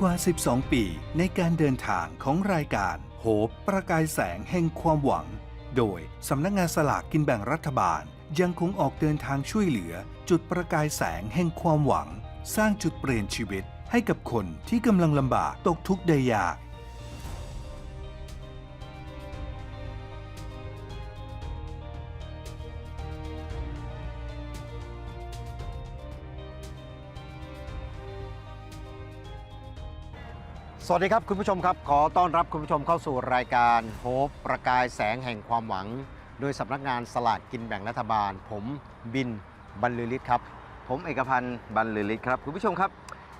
กว่า 12 ปีในการเดินทางของรายการ โหบประกายแสงแห่งความหวัง โดยสำนักงงานสลากกินแบ่งรัฐบาล ยังคงออกเดินทางช่วยเหลือ จุดประกายแสงแห่งความหวัง สร้างจุดเปลี่ยนชีวิตให้กับคนที่กำลังลำบากตกทุกข์ได้ยาก สวัสดีครับคุณผู้ชมครับ ขอต้อนรับคุณผู้ชมเข้าสู่รายการโฮปประกายแสงแห่งความหวัง โดยสำนักงานสลากกินแบ่งรัฐบาล ผมบินบรรลือฤทธิ์ครับ ผมเอกพันธ์บรรลือฤทธิ์ครับคุณผู้ชมครับ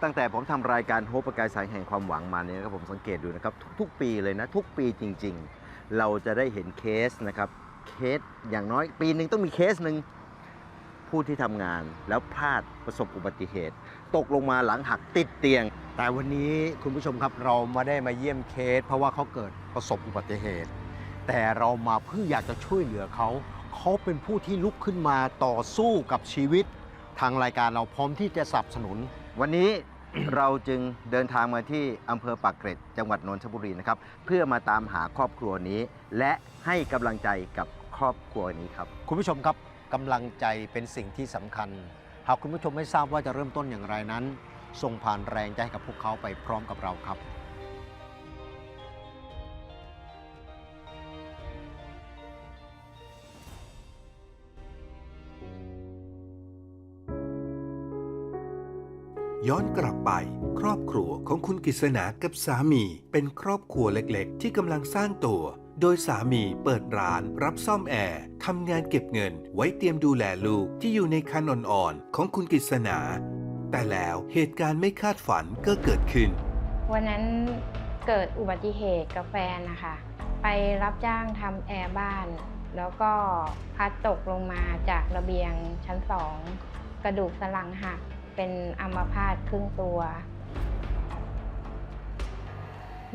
ตั้งแต่ผมทำรายการโฮปประกายแสายแห่งความหวังมาเนี่ยนะครับผมสังเกตดูนะครับทุกๆ ปีเลยนะ ทุกปีจริง ๆ เราจะได้เห็นเคสนะครับเคสอย่างน้อยปีหนึ่งต้องมีเคสหนึ่งผู้ที่ทำงานแล้วพลาดประสบอุบัติเหตุ ตกลงมาหลังหักติดเตียง แต่วันนี้คุณผู้ชมครับเรามาได้มาเยี่ยมเคส เพราะว่าเขาเกิดประสบอุบัติเหตุ แต่เรามาเพื่ออยากจะช่วยเหลือเขา เขาเป็นผู้ที่ลุกขึ้นมาต่อสู้กับชีวิต ทางรายการเราพร้อมที่จะสนับสนุน วันนี้ เราจึงเดินทางมาที่อำเภอปากเกร็ดจังหวัดนนทบุรีนะครับ เพื่อมาตามหาครอบครัวนี้ และให้กำลังใจกับครอบครัวนี้ครับ คุณผู้ชมครับกำลังใจเป็นสิ่งที่สำคัญ หากคุณผู้ชมไม่ทราบว่าจะเริ่มต้นอย่างไรนั้น ส่งผ่านแรงใจให้กับพวกเขาไปพร้อมกับเราครับย้อนกลับไป ครอบครัวของคุณกิษณากับสามี เป็นครอบครัวเล็กๆ ที่กำลังสร้างตัว โดยสามีเปิดร้านรับซ่อมแอร์ทำงานเก็บเงิน ไว้เตรียมดูแลลูกที่อยู่ในคันอ่อนๆของคุณกิษณา แต่แล้วเหตุการณ์ไม่คาดฝันก็เกิดขึ้น วันนั้นเกิดอุบัติเหตุกับแฟนนะคะไปรับจ้างทำแอร์บ้าน แล้วก็พัดตกลงมาจากระเบียงชั้นสอง กระดูกสันหลังหักเป็นอัมพาตครึ่งตัว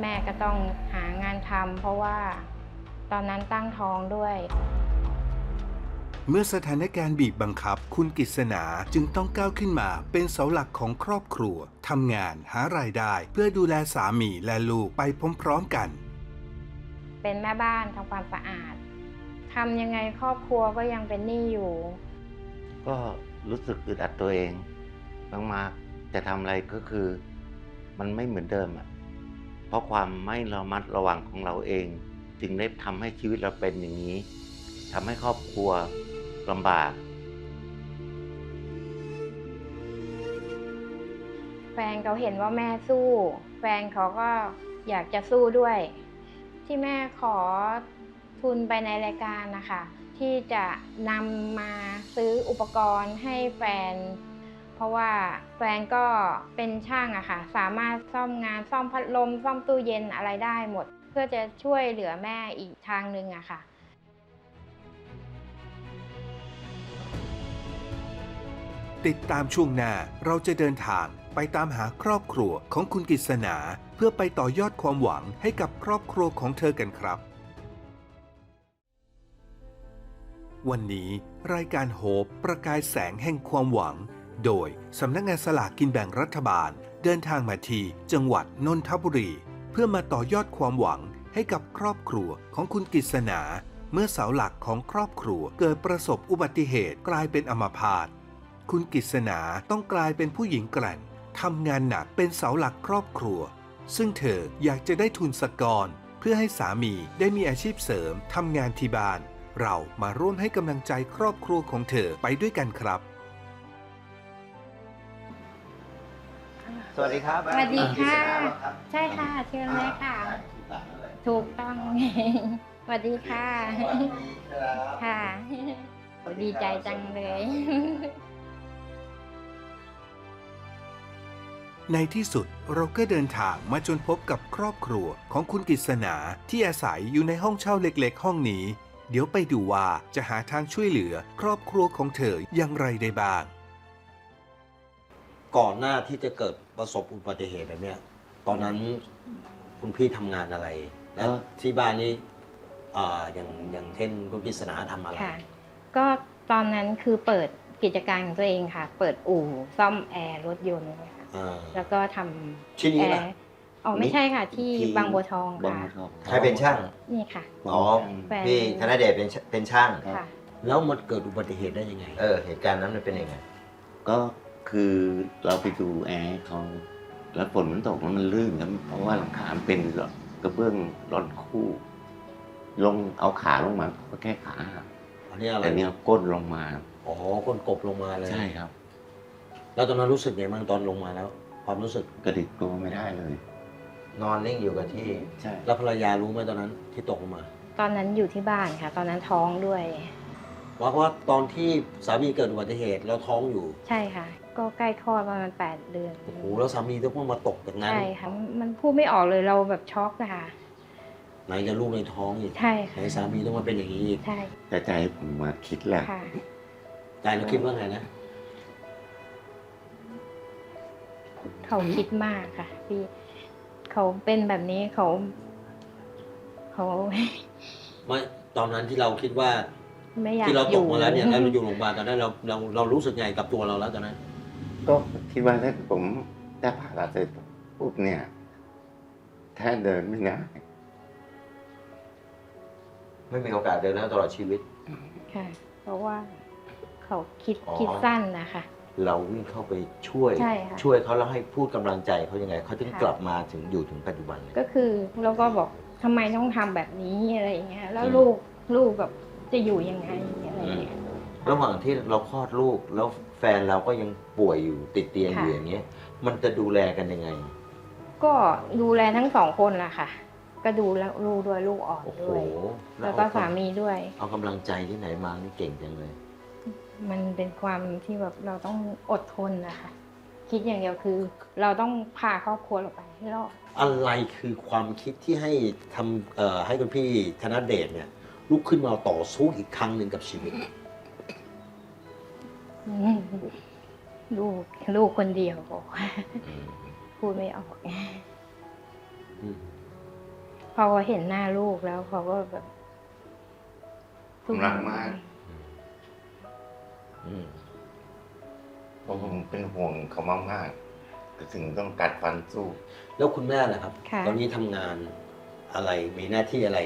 แม่ก็ต้องหางานทำเพราะว่า ตอนนั้นตั้งท้องด้วย เมื่อสถานการณ์บีบบังคับ คุณกิษณาจึงต้องก้าวขึ้นมาเป็นเสาหลักของครอบครัวทำงานหารายได้ เพื่อดูแลสามีและลูกไปพร้อมๆกัน เป็นแม่บ้านทำความสะอาดทำยังไงครอบครัวก็ยังเป็นหนี้อยู่ ก็รู้สึกอึดอัดตัวเองมากๆจะทำอะไรก็คือ มันไม่เหมือนเดิมอะเพราะความไม่ระมัดระวังของเราเอง จึงได้ทำให้ชีวิตเราเป็นอย่างนี้ทำให้ครอบครัวลำบาก แฟนเขาเห็นว่าแม่สู้ แฟนเขาก็อยากจะสู้ด้วย ที่แม่ขอทุนไปในรายการนะคะที่จะนำมาซื้ออุปกรณ์ให้แฟน เพราะว่าแฟนก็เป็นช่างอะค่ะ สามารถซ่อมงานซ่อมพัดลม ซ่อมตู้เย็นอะไรได้หมด เพื่อจะช่วยเหลือแม่อีกทางหนึ่งอะค่ะติดตามช่วงหน้าเราจะเดินทางไปตามหาครอบครัวของคุณกิษณาเพื่อไปต่อยอดความหวังให้กับครอบครัวของเธอกันครับ วันนี้รายการโฮปประกายแสงแห่งความหวัง โดยสำนักงานสลากกินแบ่งรัฐบาล เดินทางมาที่จังหวัดนนทบุรี เพื่อมาต่อยอดความหวังให้กับครอบครัวของคุณกิษณา เมื่อเสาหลักของครอบครัวเกิดประสบอุบัติเหตุกลายเป็นอัมพาตคุณกิษณาต้องกลายเป็นผู้หญิงแกร่งทำงานหนักเป็นเสาหลักครอบครัว ซึ่งเธออยากจะได้ทุนสกรเพื่อให้สามีได้มีอาชีพเสริมทำงานที่บ้าน เรามาร่วมให้กำลังใจครอบครัวของเธอไปด้วยกันครับ สวัสดีครับ สวัสดีค่ะ ใช่ค่ะ เชิญเลยค่ะ ถูกต้อง สวัสดีค่ะ ค่ะ ดีใจจังเลย ในที่สุดเราก็เดินทางมาจนพบกับครอบครัวของคุณกฤษณาที่อาศัยอยู่ในห้องเช่าเล็ก ๆ ห้องนี้ เดี๋ยวไปดูว่าจะหาทางช่วยเหลือครอบครัวของเธออย่างไรได้บ้าง ก่อนหน้าที่จะเกิดประสบอุบัติเหตุแบบเนี้ยตอนนั้นคุณพี่ทำงานอะไร แล้วเอ่อที่บ้านนี้อ่าอย่างอย่างเช่นคุณปริศนาทำอะไร ค่ะ ก็ตอนนั้นคือเปิดกิจการของตัวเองค่ะ เปิดอู่ซ่อมแอร์รถยนต์ค่ะอ่า แล้วก็ทำที่นี่แอป่ะร์อ๋อไม่ใช่ค่ะ ที่ที่ บางบัวทองบางค่ะ บัวทอง ใครเป็นช่าง นี่ค่ะ อ๋อแฟน พี่ธนเดชเป็นชเป็นช่าง ค่ะ แล้วมันเกิดอุบัติเหตุได้ยังไง เออ เหตุการณ์นั้นมันเป็นยังไง ก็ คือเราไปดูแอร์ให้เขาแล้วฝนมันตกแล้วมันลื่นครับเพราะว่าหลังคามันเป็นกระเบื้องร้อนคู่ ลงเอาขาลงมาก็แค่ขาหักอันนี้อะไรแต่เนี้ยก้นลงมา อ๋อก้นกบลงมาเลย ใช่ครับ แล้วตอนนั้นรู้สึกไงบ้างตอนลงมาแล้ว ความรู้สึกกระดิกตัวไม่ได้เลย นอนนิ่งอยู่กับที่ ใช่ แล้วภรรยารู้ไหมตอนนั้นที่ตกลงมา ตอนนั้นอยู่ที่บ้านค่ะ ตอนนั้นท้องด้วย ว่าเพราะว่าตอนที่สามีเกิดอุบัติเหตุแล้วท้องอยู่ ใช่ค่ะ ก็ใกล้คลอดประมาณแปดเดือนโอ้โหแล้วสามีต้องมาตกจากนั้น ใช่ค่ะ มันพูดไม่ออกเลยเราแบบช็อกอะค่ะ ไหนจะลูกในท้องอีกใช่ไหนค่ะ สามีต้องมาเป็นอย่างนี้อีกใช่แต่ใจผมมาคิดแหละ ค่ะใจเราคิดว่าไงนะ เขาคิดมากค่ะ พี่เขาเป็นแบบนี้เขา เขา ไม่ตอนนั้นที่เราคิดว่า ไม่อยากที่เราอตยู่กมาแล้วเนี่ยแล้วเราอยู่โรงพยาบาลตอนนั้นเราเราเรารู้สึกไงกับตัวเราแล้วตอนนั้นก็คิดว่าถ้าผมได้ผ่าตัดเสร็จปุ๊บเนี่ยถ้าเดินไม่ได้ไม่มีโอกาสเดินแล้วตลอดชีวิต ค่ะ เพราะว่าเขาคิดอ๋อ คิดสั้นนะคะ เราวิ่งเข้าไปช่วย ใช่ค่ะ ช่วยเขาแล้วให้พูดกำลังใจเขายังไงเขาถึงค่ะ กลับมาถึงอยู่ถึงปัจจุบันเนี่ยก็คือเราก็บอกทำไมต้องทำแบบนี้อะไรอย่างเงี้ยแล้วอืม ลูกลูกแบบ จะอยู่ยังไงอะไรอย่างเงี้ยระหว่างที่เราคลอดลูกแล้วแฟนเราก็ยังป่วยอยู่ติดเตียงอยู่ค่ะอย่างเงี้ย มันจะดูแลกันยังไง ก็ดูแลทั้งสองคนแหละค่ะ ก็ดูแลลูกด้วยลูกอ่อนโอ้โหด้วย แล้แล้ววเอาก็สามีด้วย เอากำลังใจที่ไหนมานี่เก่งจังเลย มันเป็นความที่แบบเราต้องอดทนนะคะคิดอย่างเดียวคือ เราต้องพาครอบครัวเราไปให้รอดอะไรคือความคิดที่ให้ทำเอ่อให้คุณพี่ธนเดชเนี่ย ลุกขึ้นมาต่อสู้อีกครั้งหนึ่งกับชีวิตอืมลูกลูกคนเดียวบอกพูดไม่ออกอืมพอเห็นหน้าลูกแล้วเขาก็แบบผมรักมากอืมเพราะผมเป็นห่วงเขามากๆก็ถึงต้องกัดฟันสู้ แล้วคุณแม่ล่ะครับค่ะตอนนี้ทำงานอะไรมีหน้าที่อะไร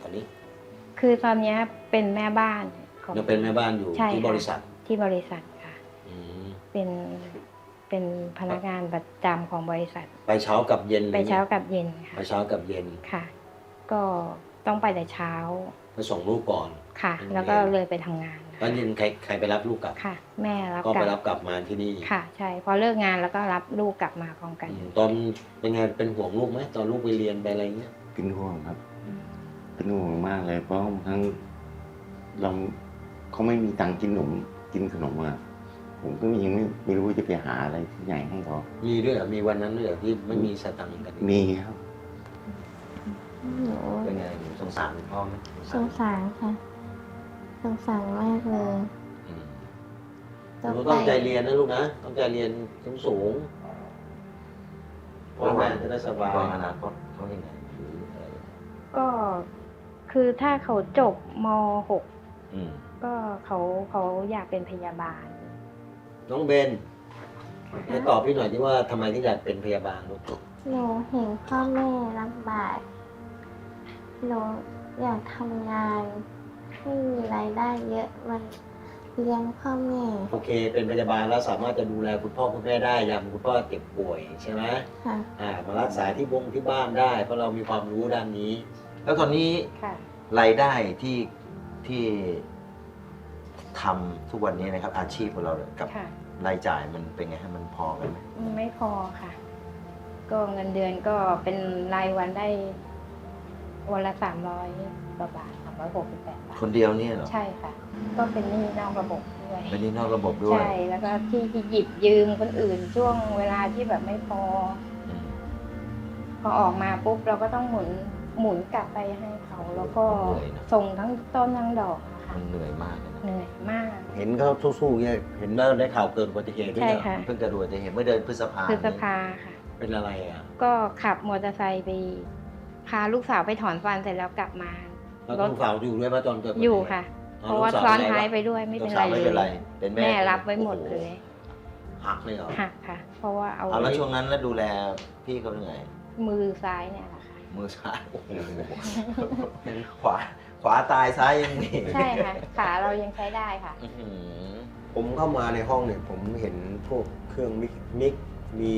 ตอนนี้ คือตอนเนี้ยเป็นแม่บ้านของ ยังเป็นแม่บ้านอยู่ใช่ที่ค่ะ บริษัทที่บริษัทค่ะ อืมเป็นเป็นพนักงานประจำของบริษัท ไปเช้ากับเย็นไปเช้ากับเย็นไปค่ะเช้ากับเย็นค่ะ ก็ต้องไปแต่เช้าไปส่งลูกก่อน ค่ะโรงเรียนแล้วก็เลยไปทำงานแล้วเย็นใครใครไปรับลูกกลับ ค่ะ แม่รับก็กไปลัรับบกลับมาที่นี่ค่ะ ใช่พอเลิกงานแล้วก็รับลูกกลับมาพร้อมกัน อืมตอนเป็นไงเป็นห่วงลูกไหมตอนลูกไปเรียนไปอะไรเงี้ย เป็นห่วงครับ เป็นห่วงมากเลย เพราะบางครั้งเราเขาไม่มีตังค์กินขนมกินขนมอะผมก็ยังไม่ไม่รู้ว่าจะไปหาอะไรที่ไหนให้เขามีด้วยเหรอมีวันนั้นด้วยเหรอที่ไม่มีสตังค์กันมีครับหนูเป็นไงหนูสงสารคุณพ่อไหมสงสารค่ะ สงสารมากเลยอืมหต้องนูไปต้องใจเรียนนะลูกนะต้องใจเรียนสูงสูงๆพ่อแม่จะได้สบาย วางอนาคตเขายังไงหรืออะไรก็ คือถ้าเขาจบม .6 อืมก็เขาเขาอยากเป็นพยาบาล น้องเบนให้ตอบพี่หน่อยที่ว่าทำไมถึงอยากเป็นพยาบาลลูกหนูเห็นพ่อแม่ลำบากหนูอยากทำงานให้มีรายได้เยอะมันเลี้ยงพ่อแม่โอเค เป็นพยาบาลแล้วสามารถจะดูแลคุณพ่อคุณแม่ได้ยามคุณพ่อเจ็บป่วยใช่ไหมค่ะ อ่ามารักษาที่วงที่บ้านได้เพราะเรามีความรู้ด้านนี้ แล้วตอนนี้ค่ะ รายได้ที่ที่ทำทุกวันนี้นะครับ อาชีพของเราเนี่ยกับค่ะ รายจ่ายมันเป็นไงให้มันพอกันไหมไม่พอค่ะ ก็เงินเดือนก็เป็นรายวันได้วันละสามร้อยกว่าบาทสามร้อยหกสิบแปดบาท คนเดียวเนี่ยเหรอใช่ค่ะ ก็เป็นหนี้นอกระบบนี่ด้วยเป็นหนี้นอกระบบด้วยใช่แล้วก็ที่หยิบยืมคนอื่นช่วงเวลาที่แบบไม่พอ อืมพอออกมาปุ๊บเราก็ต้องหมุน หมุนกลับไปให้เขา แล้วก็เหนื่อยนะ ส่งทั้งต้นทั้งดอกนะคะมันเหนื่อยมากเลยนะเหนื่อยมาก เห็นเขาสู้ๆเนี่ยเห็นว่าได้ข่าวเกิดอุบัติเหตุด้วยใช่เหรอค่ะ เพิ่งจะดูจะเห็นเมื่อเดือนพฤษภาพฤษเนี่ยภาค่ะ เป็นอะไรอะก็ขับมอเตอร์ไซค์ไป พาลูกสาวไปถอนฟันเสร็จแล้วกลับมา แล้วลูกสาวอยู่ด้วยป่ะตอนเกิดอุบัติเหตุอยู่ค่ะอ๋อเพราะว่าลูกสาวซ้อนเป็นไรท้ายวะไปด้วยไม่ลูเป็นกไรสาวไม่เป็นไรเลยเป็นแม่แม่รับไว้หมดเลยหักเลยเหรอหักค่ะ เพราะว่าเอาเอาแล้วช่วงนั้นแล้วดูแลพี่เขายังไง มือซ้ายเนี่ยแหละค่ะ มือซ้ายโอ้โหขวาขวาตายซ้ายยังมีใช่ค่ะ ขาเรายังใช้ได้ค่ะ อื้อหือผมเข้ามาในห้องเนี่ย ผมเห็นพวกเครื่องมิกมิกมี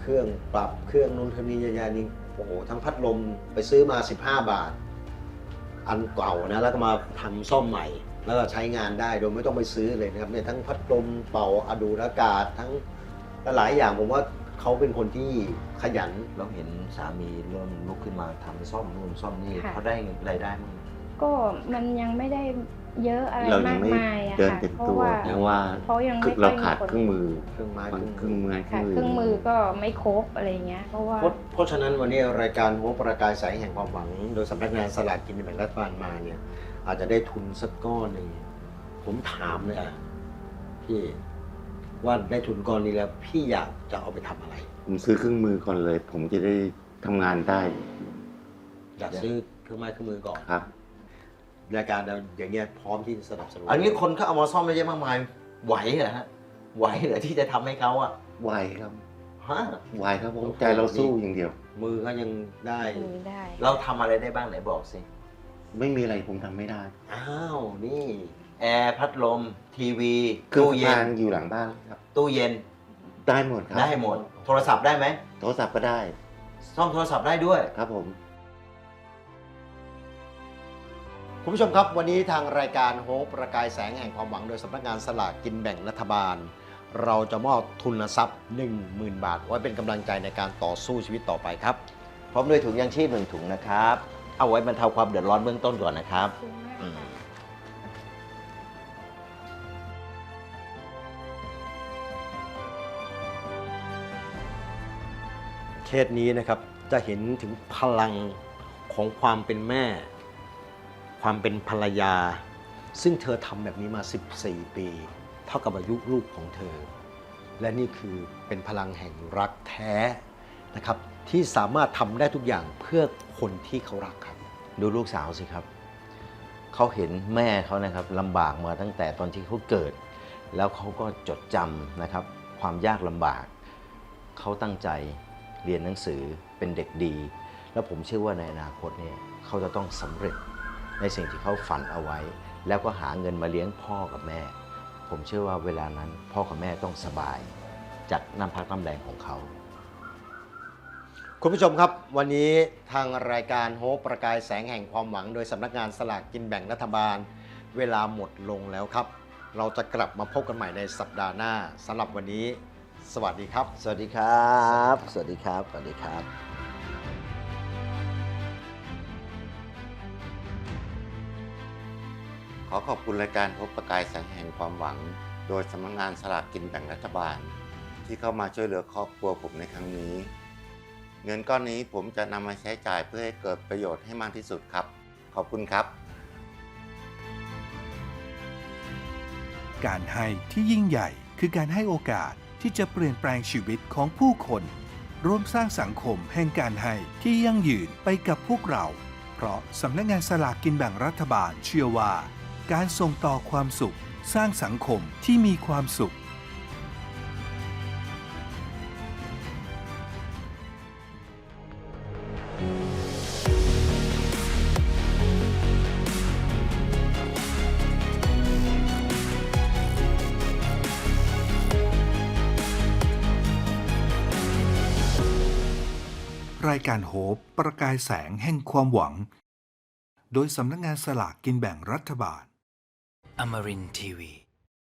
เครื่องปรับเครื่องนุ่นเทนี่ยานี่โอ้โหทั้งพัดลมไปซื้อมา 15 บาท อันเก่านะ แล้วก็มาทำซ่อมใหม่ แล้วก็ใช้งานได้โดยไม่ต้องไปซื้อเลยนะครับเนี่ยทั้งพัดลมเป่าอดูดอากาศทั้งหลายอย่างผมว่า เขาเป็นคนที่ขยันเราเห็นสามีเริ่มลุกขึ้นมาทำซ่อมนู่นซ่อมนี่ค่ะ เขาได้รายได้มั้ง ก็มันยังไม่ได้เยอะอะไรเรายัมางกไม่มายอะเดินค่ะ เต็มเพราะตัวว่าเพราะว่าเพราะยังไม่เราค่อยมีขาดคนเครื่องมือเครื่องไม้เคบางรื่องเครื่องมือค่ะเครื่องมือก็ไม่ครบอะไรเงี้ย เพราะว่า เพราะเพราะฉะนั้นวันนี้รายการหัวประกายแสงแห่งความหวัง โดยสำนักงานสลากกินแบ่งรัฐบาลมาเนี่ย อาจจะได้ทุนสักก้อนหนึ่งผมถามเลยอะพี่ ว่าได้ทุนก้อนนี้แล้วพี่อยากจะเอาไปทำอะไร ผมซื้อเครื่องมือก่อนเลย ผมจะได้ทำงานได้อยากซื้อเครื่องไม้เครื่องมือก่อนครับ รายการเราอย่างเงี้ยพร้อมที่จะสนับสนุนอันนี้คนเขาเอามาซ่อมได้เยอะมากมาย ไหวเหรอฮะ ไหวเหรอที่จะทำให้เขาอะไหวครับฮะไหวครับผมใจเราสู้อย่างเดียว มือก็ยังได้มือได้ เราทำอะไรได้บ้างไหนบอกสิ ไม่มีอะไรผมทำไม่ได้ อ้าว นี่ แอร์พัดลม ทีวีเครื่องตู้เย็ทานนอยู่หลังบ้านครับ ตู้เย็นได้หมดครับได้หมด โทรศัพท์ได้ไหมโทรศัพท์ก็ได้ซ่อมโทรศัพท์ได้ด้วย ครับผม คุณผู้ชมครับวันนี้ทางรายการโฮปประกายแสงแห่งความหวังโดยสำนักงานสลากกินแบ่งรัฐบาล เราจะมอบทุนทรัพย์ 10,000 บาท ไว้เป็นกำลังใจในการต่อสู้ชีวิตต่อไปครับ พร้อมด้วยถุงยางชีพหนึ่งถุงนะครับ เอาไว้บรรเทาความเดือดร้อนเบื้องต้นก่อนนะครับขอบคุณมากอืมค่ะ เคสนี้นะครับจะเห็นถึงพลังของความเป็นแม่ ความเป็นภรรยา ซึ่งเธอทำแบบนี้มา 14 ปี เท่ากับอายุลูกของเธอ และนี่คือเป็นพลังแห่งรักแท้นะครับที่สามารถทำได้ทุกอย่างเพื่อคนที่เขารักครับ ดูลูกสาวสิครับ เขาเห็นแม่เขานะครับลำบากมาตั้งแต่ตอนที่เขาเกิด แล้วเขาก็จดจำนะครับ ความยากลำบาก เขาตั้งใจ เรียนหนังสือเป็นเด็กดี แล้วผมเชื่อว่าในอนาคตเนี่ยเขาจะต้องสำเร็จในสิ่งที่เขาฝันเอาไว้ แล้วก็หาเงินมาเลี้ยงพ่อกับแม่ ผมเชื่อว่าเวลานั้นพ่อกับแม่ต้องสบาย จากน้ำพักน้ำแรงของเขาคุณผู้ชมครับ วันนี้ทางรายการโฮปประกายแสงแห่งความหวัง โดยสำนักงานสลากกินแบ่งรัฐบาล เวลาหมดลงแล้วครับ เราจะกลับมาพบกันใหม่ในสัปดาห์หน้าสำหรับวันนี้ สวัสดีครับ สวัสดีครับ สวัสดีครับ สวัสดีครับขอขอบคุณรายการพบประกายแสงแห่งความหวัง โดยสำนักงานสลากกินแบ่งรัฐบาล ที่เข้ามาช่วยเหลือครอบครัวผมในครั้งนี้ เงินก้อนนี้ผมจะนำมาใช้จ่ายเพื่อให้เกิดประโยชน์ให้มากที่สุดครับ ขอบคุณครับ การให้ที่ยิ่งใหญ่คือการให้โอกาส ที่จะเปลี่ยนแปลงชีวิตของผู้คน ร่วมสร้างสังคมแห่งการให้ที่ยั่งยืนไปกับพวกเรา เพราะสำนักงานสลากกินแบ่งรัฐบาลเชื่อว่า การส่งต่อความสุข สร้างสังคมที่มีความสุขายการโหบประกายแสงแห่งความหวัง โดยสำนักงานสลากกินแบ่งรัฐบาล Amarin TV